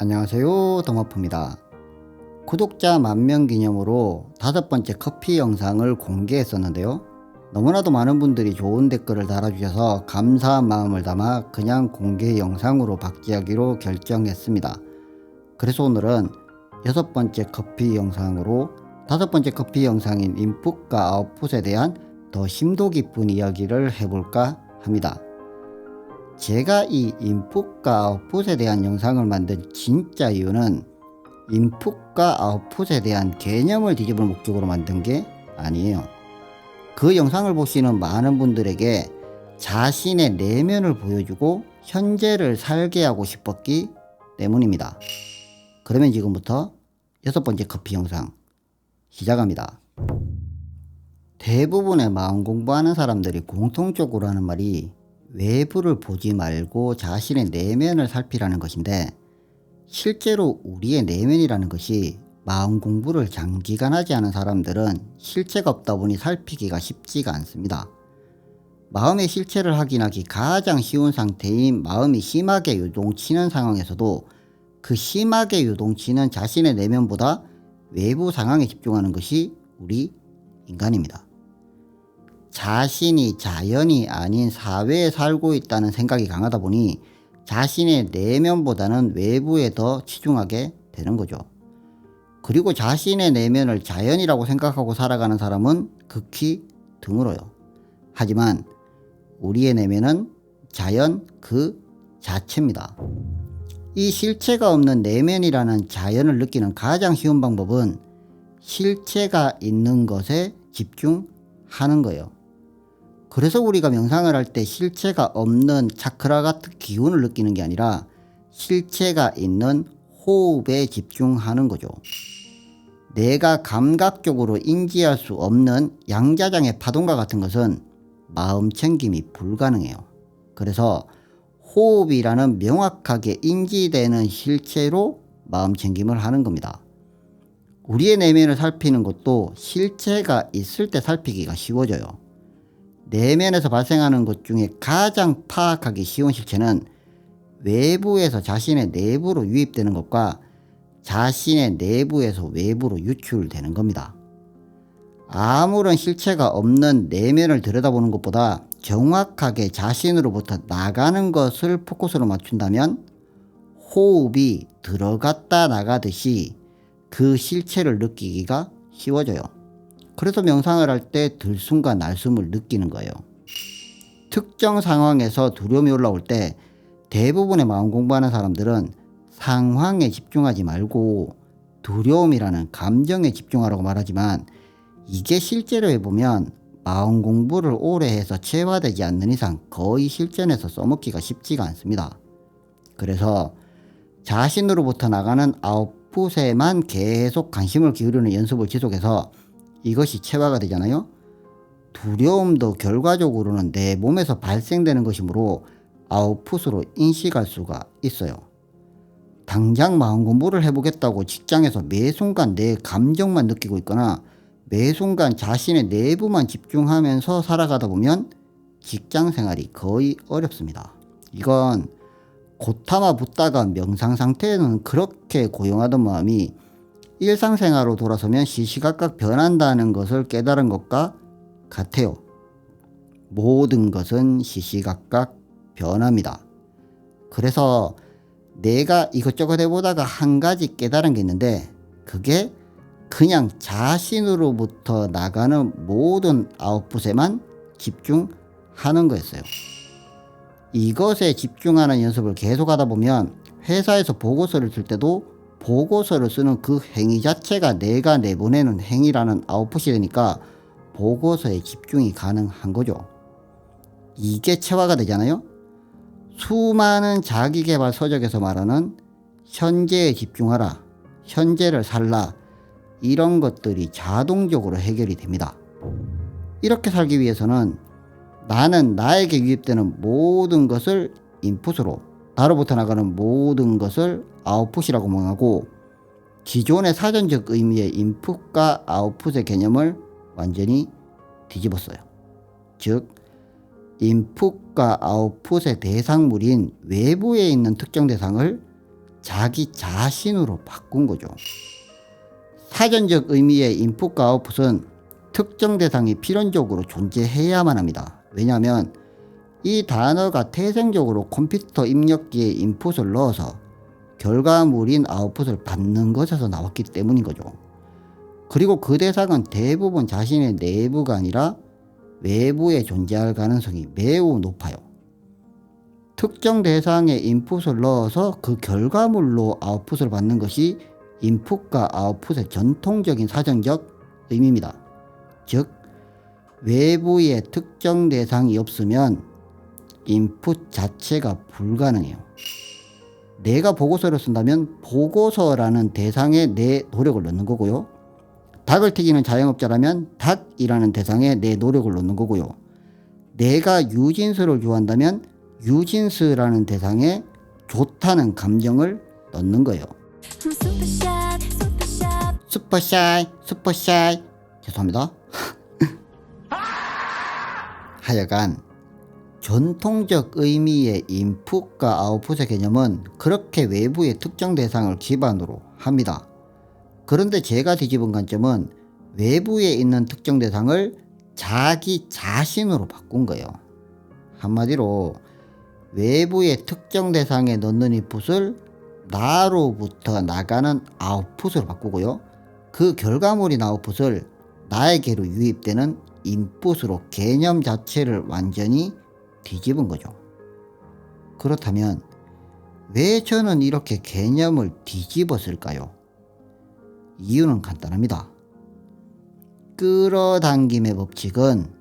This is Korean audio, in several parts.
안녕하세요 더머프입니다. 구독자 만명 기념으로 다섯 번째 커피 영상을 공개했었는데요. 너무나도 많은 분들이 좋은 댓글을 달아주셔서 감사한 마음을 담아 그냥 공개 영상으로 박제하기로 결정했습니다. 그래서 오늘은 여섯 번째 커피 영상으로 다섯 번째 커피 영상인 인풋과 아웃풋에 대한 더 심도 깊은 이야기를 해볼까 합니다 제가 이 인풋과 아웃풋에 대한 영상을 만든 진짜 이유는 인풋과 아웃풋에 대한 개념을 뒤집을 목적으로 만든 게 아니에요. 그 영상을 보시는 많은 분들에게 자신의 내면을 보여주고 현재를 살게 하고 싶었기 때문입니다. 그러면 지금부터 여섯 번째 커피 영상 시작합니다. 대부분의 마음 공부하는 사람들이 공통적으로 하는 말이 외부를 보지 말고 자신의 내면을 살피라는 것인데 실제로 우리의 내면이라는 것이 마음 공부를 장기간 하지 않은 사람들은 실체가 없다 보니 살피기가 쉽지가 않습니다. 마음의 실체를 확인하기 가장 쉬운 상태인 마음이 심하게 유동치는 상황에서도 그 심하게 유동치는 자신의 내면보다 외부 상황에 집중하는 것이 우리 인간입니다. 자신이 자연이 아닌 사회에 살고 있다는 생각이 강하다 보니 자신의 내면보다는 외부에 더 치중하게 되는 거죠. 그리고 자신의 내면을 자연이라고 생각하고 살아가는 사람은 극히 드물어요. 하지만 우리의 내면은 자연 그 자체입니다. 이 실체가 없는 내면이라는 자연을 느끼는 가장 쉬운 방법은 실체가 있는 것에 집중하는 거예요. 그래서 우리가 명상을 할 때 실체가 없는 차크라 같은 기운을 느끼는 게 아니라 실체가 있는 호흡에 집중하는 거죠. 내가 감각적으로 인지할 수 없는 양자장의 파동과 같은 것은 마음 챙김이 불가능해요. 그래서 호흡이라는 명확하게 인지되는 실체로 마음 챙김을 하는 겁니다. 우리의 내면을 살피는 것도 실체가 있을 때 살피기가 쉬워져요. 내면에서 발생하는 것 중에 가장 파악하기 쉬운 실체는 외부에서 자신의 내부로 유입되는 것과 자신의 내부에서 외부로 유출되는 겁니다. 아무런 실체가 없는 내면을 들여다보는 것보다 정확하게 자신으로부터 나가는 것을 포커스로 맞춘다면 호흡이 들어갔다 나가듯이 그 실체를 느끼기가 쉬워져요. 그래서 명상을 할 때 들숨과 날숨을 느끼는 거예요. 특정 상황에서 두려움이 올라올 때 대부분의 마음 공부하는 사람들은 상황에 집중하지 말고 두려움이라는 감정에 집중하라고 말하지만 이게 실제로 해보면 마음 공부를 오래 해서 체화되지 않는 이상 거의 실전에서 써먹기가 쉽지가 않습니다. 그래서 자신으로부터 나가는 아웃풋에만 계속 관심을 기울이는 연습을 지속해서 이것이 체화가 되잖아요. 두려움도 결과적으로는 내 몸에서 발생되는 것이므로 아웃풋으로 인식할 수가 있어요. 당장 마음 공부를 해보겠다고 직장에서 매 순간 내 감정만 느끼고 있거나 매 순간 자신의 내부만 집중하면서 살아가다 보면 직장 생활이 거의 어렵습니다. 이건 고타마 붙다가 명상 상태에는 그렇게 고용하던 마음이 일상생활로 돌아서면 시시각각 변한다는 것을 깨달은 것과 같아요. 모든 것은 시시각각 변합니다. 그래서 내가 이것저것 해보다가 한 가지 깨달은 게 있는데 그게 그냥 자신으로부터 나가는 모든 아웃풋에만 집중하는 거였어요. 이것에 집중하는 연습을 계속 하다 보면 회사에서 보고서를 쓸 때도 보고서를 쓰는 그 행위 자체가 내가 내보내는 행위라는 아웃풋이 되니까 보고서에 집중이 가능한 거죠. 이게 체화가 되잖아요. 수많은 자기개발 서적에서 말하는 현재에 집중하라, 현재를 살라, 이런 것들이 자동적으로 해결이 됩니다. 이렇게 살기 위해서는 나는 나에게 유입되는 모든 것을 인풋으로, 나로부터 나가는 모든 것을 아웃풋이라고 명하고 기존의 사전적 의미의 인풋과 아웃풋의 개념을 완전히 뒤집었어요. 즉, 인풋과 아웃풋의 대상물인 외부에 있는 특정 대상을 자기 자신으로 바꾼 거죠. 사전적 의미의 인풋과 아웃풋은 특정 대상이 필연적으로 존재해야만 합니다. 왜냐하면 이 단어가 태생적으로 컴퓨터 입력기에 인풋을 넣어서 결과물인 아웃풋을 받는 것에서 나왔기 때문인 거죠. 그리고 그 대상은 대부분 자신의 내부가 아니라 외부에 존재할 가능성이 매우 높아요. 특정 대상에 인풋을 넣어서 그 결과물로 아웃풋을 받는 것이 인풋과 아웃풋의 전통적인 사전적 의미입니다. 즉, 외부에 특정 대상이 없으면 인풋 자체가 불가능해요. 내가 보고서를 쓴다면 보고서라는 대상에 내 노력을 넣는 거고요. 닭을 튀기는 자영업자라면 닭이라는 대상에 내 노력을 넣는 거고요. 내가 유진스를 좋아한다면 유진스라는 대상에 좋다는 감정을 넣는 거예요. 슈퍼샤이, 슈퍼샤이. 죄송합니다. 하여간 전통적 의미의 인풋과 아웃풋의 개념은 그렇게 외부의 특정 대상을 기반으로 합니다. 그런데 제가 뒤집은 관점은 외부에 있는 특정 대상을 자기 자신으로 바꾼 거예요. 한마디로 외부의 특정 대상에 넣는 인풋을 나로부터 나가는 아웃풋으로 바꾸고요. 그 결과물인 아웃풋을 나에게로 유입되는 인풋으로 개념 자체를 완전히 뒤집은 거죠. 그렇다면 왜 저는 이렇게 개념을 뒤집었을까요? 이유는 간단합니다. 끌어당김의 법칙은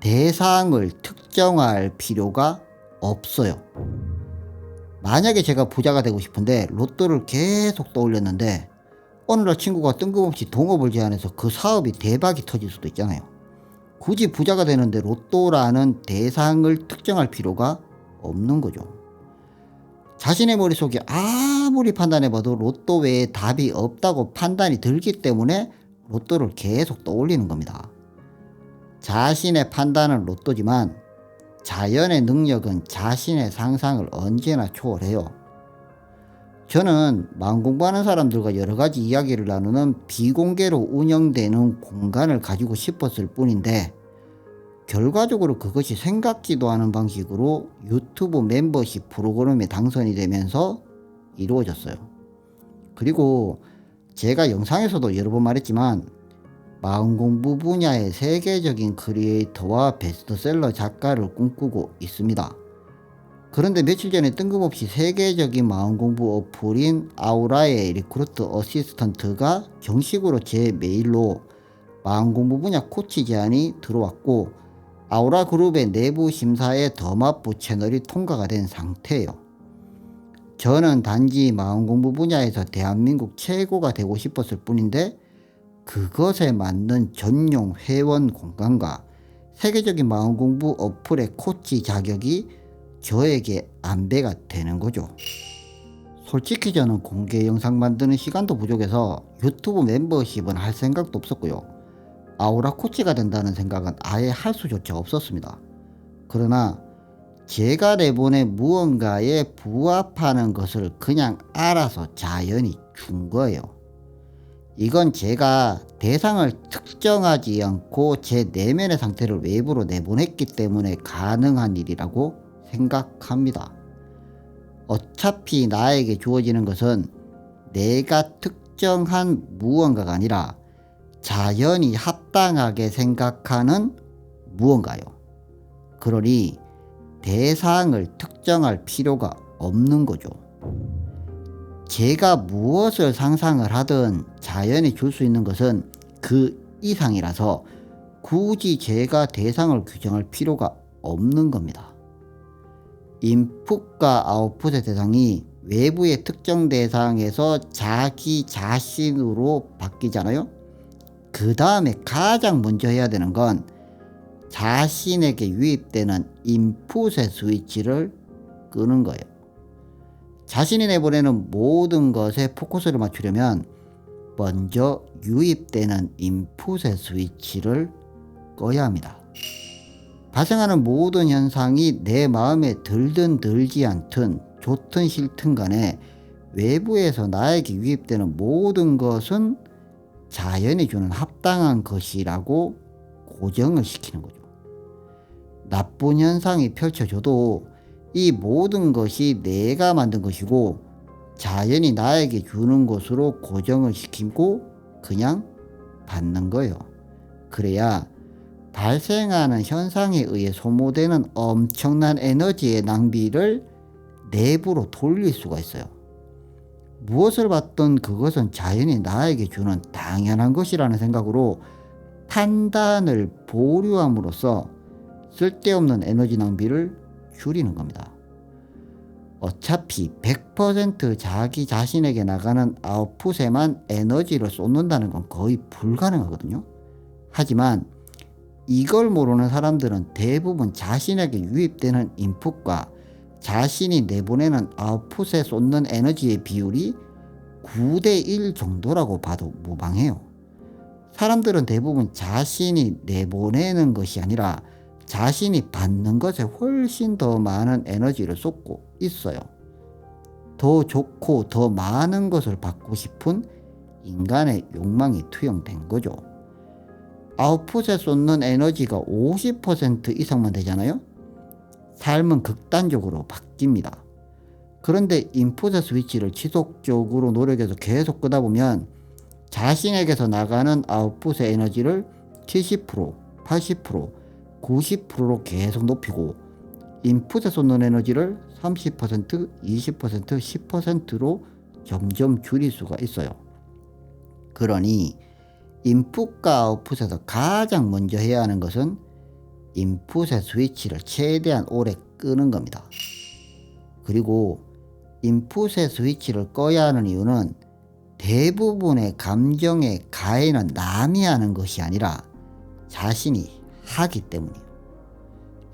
대상을 특정할 필요가 없어요. 만약에 제가 부자가 되고 싶은데 로또를 계속 떠올렸는데 어느 날 친구가 뜬금없이 동업을 제안해서 그 사업이 대박이 터질 수도 있잖아요. 굳이 부자가 되는데 로또라는 대상을 특정할 필요가 없는 거죠. 자신의 머릿속에 아무리 판단해봐도 로또 외에 답이 없다고 판단이 들기 때문에 로또를 계속 떠올리는 겁니다. 자신의 판단은 로또지만 자연의 능력은 자신의 상상을 언제나 초월해요. 저는 마음 공부하는 사람들과 여러 가지 이야기를 나누는 비공개로 운영되는 공간을 가지고 싶었을 뿐인데 결과적으로 그것이 생각지도 않은 방식으로 유튜브 멤버십 프로그램에 당선이 되면서 이루어졌어요. 그리고 제가 영상에서도 여러 번 말했지만 마음 공부 분야의 세계적인 크리에이터와 베스트셀러 작가를 꿈꾸고 있습니다. 그런데 며칠 전에 뜬금없이 세계적인 마음 공부 어플인 아우라의 리크루트 어시스턴트가 정식으로 제 메일로 마음 공부 분야 코치 제안이 들어왔고 아우라 그룹의 내부 심사에 더마부 채널이 통과가 된 상태예요. 저는 단지 마음 공부 분야에서 대한민국 최고가 되고 싶었을 뿐인데 그것에 맞는 전용 회원 공간과 세계적인 마음 공부 어플의 코치 자격이 저에게 안배가 되는 거죠. 솔직히 저는 공개 영상 만드는 시간도 부족해서 유튜브 멤버십은 할 생각도 없었고요. 아우라 코치가 된다는 생각은 아예 할 수조차 없었습니다. 그러나 제가 내보낸 무언가에 부합하는 것을 그냥 알아서 자연히 준 거예요. 이건 제가 대상을 특정하지 않고 제 내면의 상태를 외부로 내보냈기 때문에 가능한 일이라고 생각합니다. 어차피 나에게 주어지는 것은 내가 특정한 무언가가 아니라 자연히 합당하게 생각하는 무언가요. 그러니 대상을 특정할 필요가 없는 거죠. 제가 무엇을 상상을 하든 자연히 줄수 있는 것은 그 이상이라서 굳이 제가 대상을 규정할 필요가 없는 겁니다. 인풋과 아웃풋의 대상이 외부의 특정 대상에서 자기 자신으로 바뀌잖아요. 그 다음에 가장 먼저 해야 되는 건 자신에게 유입되는 인풋의 스위치를 끄는 거예요. 자신이 내보내는 모든 것에 포커스를 맞추려면 먼저 유입되는 인풋의 스위치를 꺼야 합니다. 발생하는 모든 현상이 내 마음에 들든 들지 않든 좋든 싫든 간에 외부에서 나에게 유입되는 모든 것은 자연이 주는 합당한 것이라고 고정을 시키는 거죠. 나쁜 현상이 펼쳐져도 이 모든 것이 내가 만든 것이고 자연이 나에게 주는 것으로 고정을 시키고 그냥 받는 거예요. 그래야 발생하는 현상에 의해 소모되는 엄청난 에너지의 낭비를 내부로 돌릴 수가 있어요. 무엇을 받든 그것은 자연이 나에게 주는 당연한 것이라는 생각으로 판단을 보류함으로써 쓸데없는 에너지 낭비를 줄이는 겁니다. 어차피 100% 자기 자신에게 나가는 아웃풋에만 에너지를 쏟는다는 건 거의 불가능하거든요. 하지만 이걸 모르는 사람들은 대부분 자신에게 유입되는 인풋과 자신이 내보내는 아웃풋에 쏟는 에너지의 비율이 9대1 정도라고 봐도 무방해요. 사람들은 대부분 자신이 내보내는 것이 아니라 자신이 받는 것에 훨씬 더 많은 에너지를 쏟고 있어요. 더 좋고 더 많은 것을 받고 싶은 인간의 욕망이 투영된 거죠. 아웃풋에 쏟는 에너지가 50% 이상만 되잖아요. 삶은 극단적으로 바뀝니다. 그런데 인풋의 스위치를 지속적으로 노력해서 계속 끄다 보면 자신에게서 나가는 아웃풋의 에너지를 70%, 80%, 90%로 계속 높이고 인풋에 쏟는 에너지를 30%, 20%, 10%로 점점 줄일 수가 있어요. 그러니 인풋과 아웃풋에서 가장 먼저 해야 하는 것은 인풋의 스위치를 최대한 오래 끄는 겁니다. 그리고 인풋의 스위치를 꺼야 하는 이유는 대부분의 감정의 가해는 남이 하는 것이 아니라 자신이 하기 때문이에요.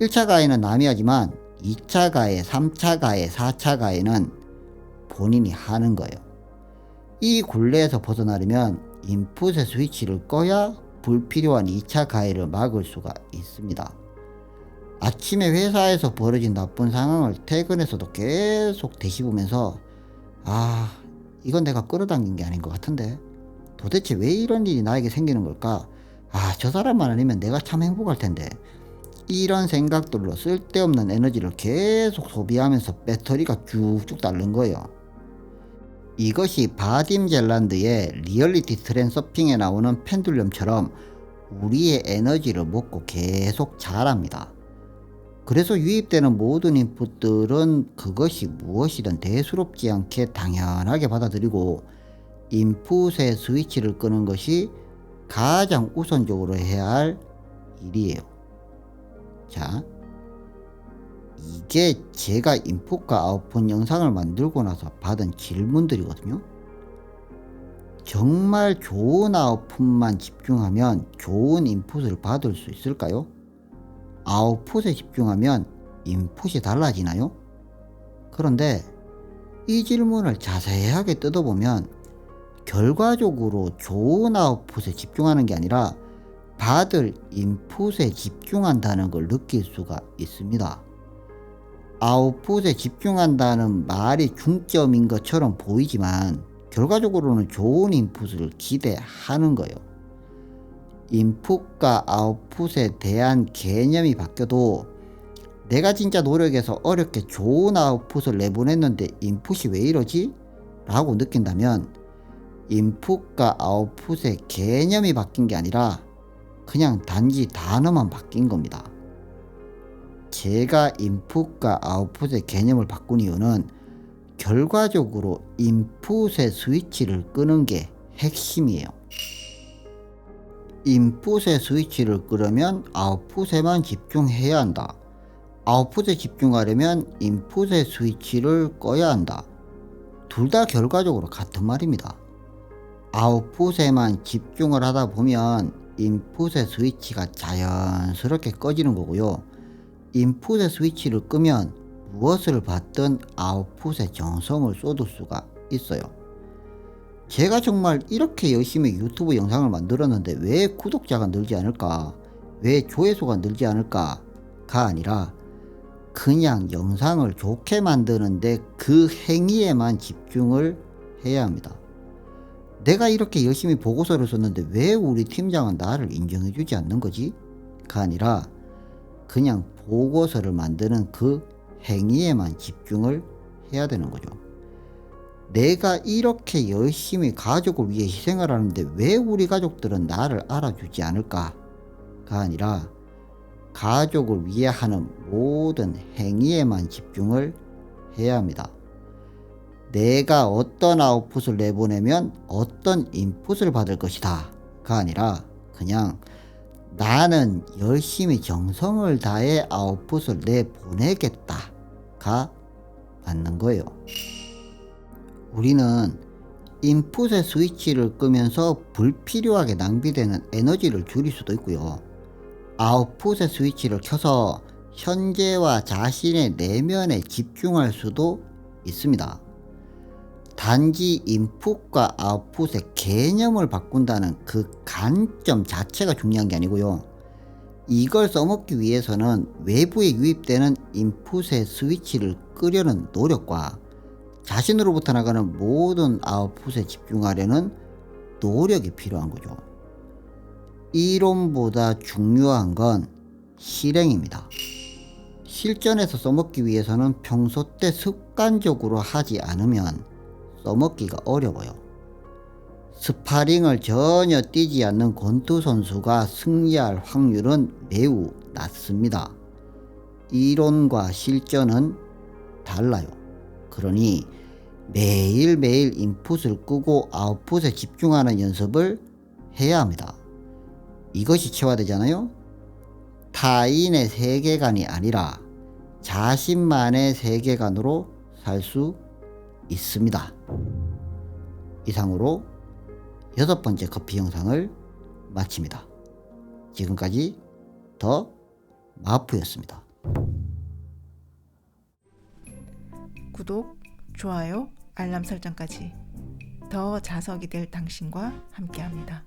1차 가해는 남이 하지만 2차 가해, 3차 가해, 4차 가해는 본인이 하는 거예요. 이 굴레에서 벗어나려면 인풋의 스위치를 꺼야 불필요한 2차 가해를 막을 수가 있습니다. 아침에 회사에서 벌어진 나쁜 상황을 퇴근해서도 계속 되씹으면서 아 이건 내가 끌어당긴 게 아닌 것 같은데 도대체 왜 이런 일이 나에게 생기는 걸까 아 저 사람만 아니면 내가 참 행복할 텐데 이런 생각들로 쓸데없는 에너지를 계속 소비하면서 배터리가 쭉쭉 닳는 거예요. 이것이 바딤 젤란드의 리얼리티 트랜서핑에 나오는 펜듈럼처럼 우리의 에너지를 먹고 계속 자랍니다. 그래서 유입되는 모든 인풋들은 그것이 무엇이든 대수롭지 않게 당연하게 받아들이고 인풋의 스위치를 끄는 것이 가장 우선적으로 해야 할 일이에요. 자, 이게 제가 인풋과 아웃풋 영상을 만들고 나서 받은 질문들이거든요. 정말 좋은 아웃풋만 집중하면 좋은 인풋을 받을 수 있을까요? 아웃풋에 집중하면 인풋이 달라지나요? 그런데 이 질문을 자세하게 뜯어보면 결과적으로 좋은 아웃풋에 집중하는 게 아니라 받을 인풋에 집중한다는 걸 느낄 수가 있습니다. 아웃풋에 집중한다는 말이 중점인 것처럼 보이지만 결과적으로는 좋은 인풋을 기대하는 거예요. 인풋과 아웃풋에 대한 개념이 바뀌어도 내가 진짜 노력해서 어렵게 좋은 아웃풋을 내보냈는데 인풋이 왜 이러지? 라고 느낀다면 인풋과 아웃풋의 개념이 바뀐 게 아니라 그냥 단지 단어만 바뀐 겁니다. 제가 인풋과 아웃풋의 개념을 바꾼 이유는 결과적으로 인풋의 스위치를 끄는 게 핵심이에요. 인풋의 스위치를 끄려면 아웃풋에만 집중해야 한다. 아웃풋에 집중하려면 인풋의 스위치를 꺼야 한다. 둘 다 결과적으로 같은 말입니다. 아웃풋에만 집중을 하다 보면 인풋의 스위치가 자연스럽게 꺼지는 거고요. 인풋의 스위치를 끄면 무엇을 받든 아웃풋에 정성을 쏟을 수가 있어요. 제가 정말 이렇게 열심히 유튜브 영상을 만들었는데 왜 구독자가 늘지 않을까? 왜 조회수가 늘지 않을까? 가 아니라 그냥 영상을 좋게 만드는데 그 행위에만 집중을 해야 합니다. 내가 이렇게 열심히 보고서를 썼는데 왜 우리 팀장은 나를 인정해주지 않는 거지? 가 아니라 그냥 보고서를 만드는 그 행위에만 집중을 해야 되는 거죠. 내가 이렇게 열심히 가족을 위해 희생을 하는데 왜 우리 가족들은 나를 알아주지 않을까가 아니라 가족을 위해 하는 모든 행위에만 집중을 해야 합니다. 내가 어떤 아웃풋을 내보내면 어떤 인풋을 받을 것이다. 가 아니라 그냥 나는 열심히 정성을 다해 아웃풋을 내보내겠다. 가 맞는 거예요. 우리는 인풋의 스위치를 끄면서 불필요하게 낭비되는 에너지를 줄일 수도 있고요. 아웃풋의 스위치를 켜서 현재와 자신의 내면에 집중할 수도 있습니다. 단지 인풋과 아웃풋의 개념을 바꾼다는 그 관점 자체가 중요한 게 아니고요. 이걸 써먹기 위해서는 외부에 유입되는 인풋의 스위치를 끄려는 노력과 자신으로부터 나가는 모든 아웃풋에 집중하려는 노력이 필요한 거죠. 이론보다 중요한 건 실행입니다. 실전에서 써먹기 위해서는 평소 때 습관적으로 하지 않으면 써먹기가 어려워요. 스파링을 전혀 뛰지 않는 권투 선수가 승리할 확률은 매우 낮습니다. 이론과 실전은 달라요. 그러니 매일매일 인풋을 끄고 아웃풋에 집중하는 연습을 해야 합니다. 이것이 체화되잖아요. 타인의 세계관이 아니라 자신만의 세계관으로 살 수 있습니다. 이상으로 여섯 번째 커피 영상을 마칩니다. 지금까지 더 마프였습니다. 구독, 좋아요, 알람 설정까지 더 자석이 될 당신과 함께합니다.